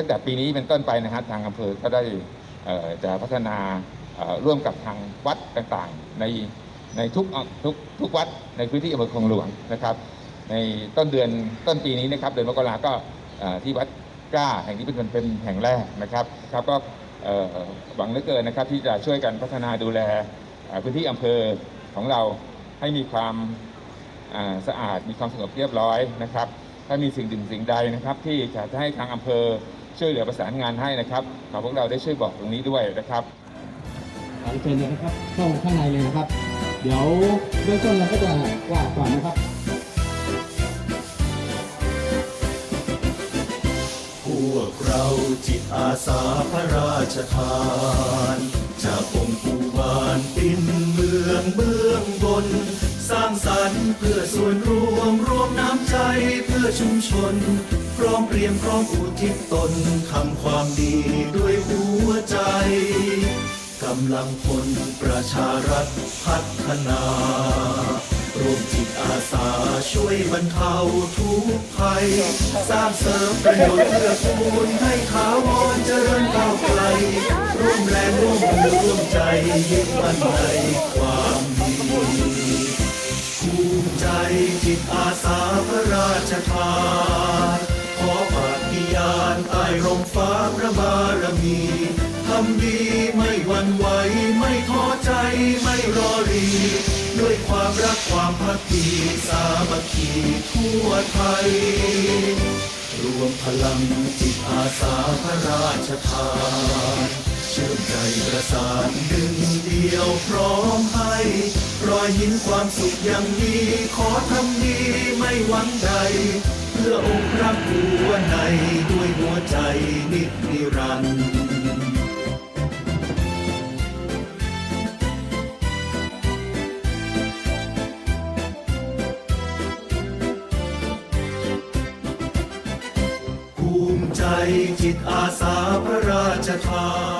ตั้งแต่ปีนี้เป็นต้นไปนะฮะทางอำเภอก็ได้จะพัฒนาร่วมกับทางวัดต่างๆ ในในทุกทุกทุกวัดในพื้นที่อำเภอคลองหลวงนะครับ ในต้นเดือนต้นปีนี้นะครับ เดือนมกราก็ที่วัดกล้าแห่งนี้เป็นเป็นแห่งแรกนะครับครับก็หวังเหลือเกินนะครับ ที่จะช่วยกันพัฒนาดูแลพื้นที่อำเภอของเราให้มีความสะอาดมีความสงบเรียบร้อยนะครับ ถ้ามีสิ่งดึงสิ่งใดนะครับ ที่จะให้ทางอำเภอ ช่วยเหลือประสานงานให้นะครับขอพวกเราได้ช่วยบอกตรงนี้ด้วยนะครับขอเชิญเลยนะครับเข้าข้างในเลยนะครับ เดี๋ยวเบื้องต้นเราก็จะกวาดก่อนนะครับพวกเราจิตอาสาพระราชทานจากองค์ปู่บานปินเมืองเบื้องบน สร้างสรรค์เพื่อส่วนรวมรวมน้ำใจเพื่อชุมชน พร้อมเพรียงพร้อมอุทิศตนทำความดีด้วยหัวใจ กำลังพลประชารัฐพัฒนารวมจิตอาสาช่วยบรรเทาทุกภัย สร้างเสริมประโยชน์เพื่อคูณให้ถาวรเจริญก้าวไกล ร่วมแรงร่วมมือร่วมใจยึดมั่นในความดีภูมิใจจิตอาสาพระราชทาน มี ทำดีไม่หวั่นไหว ไม่ท้อใจไม่รอรี ด้วยความรักความพักดีสามัคคีทั่วไทย รวมพลังจิตอาสาพระราชทานเชื่อมใจประสานดึงเดียวพร้อมให้ รอยยิ้มความสุขอย่างนี้ขอทำดีไม่หวังใด พื่อองค์พระผู้ว่าในด้วยหัวใจนิจนิรันดร์ภูมิใจจิตอาสาพระราชทาน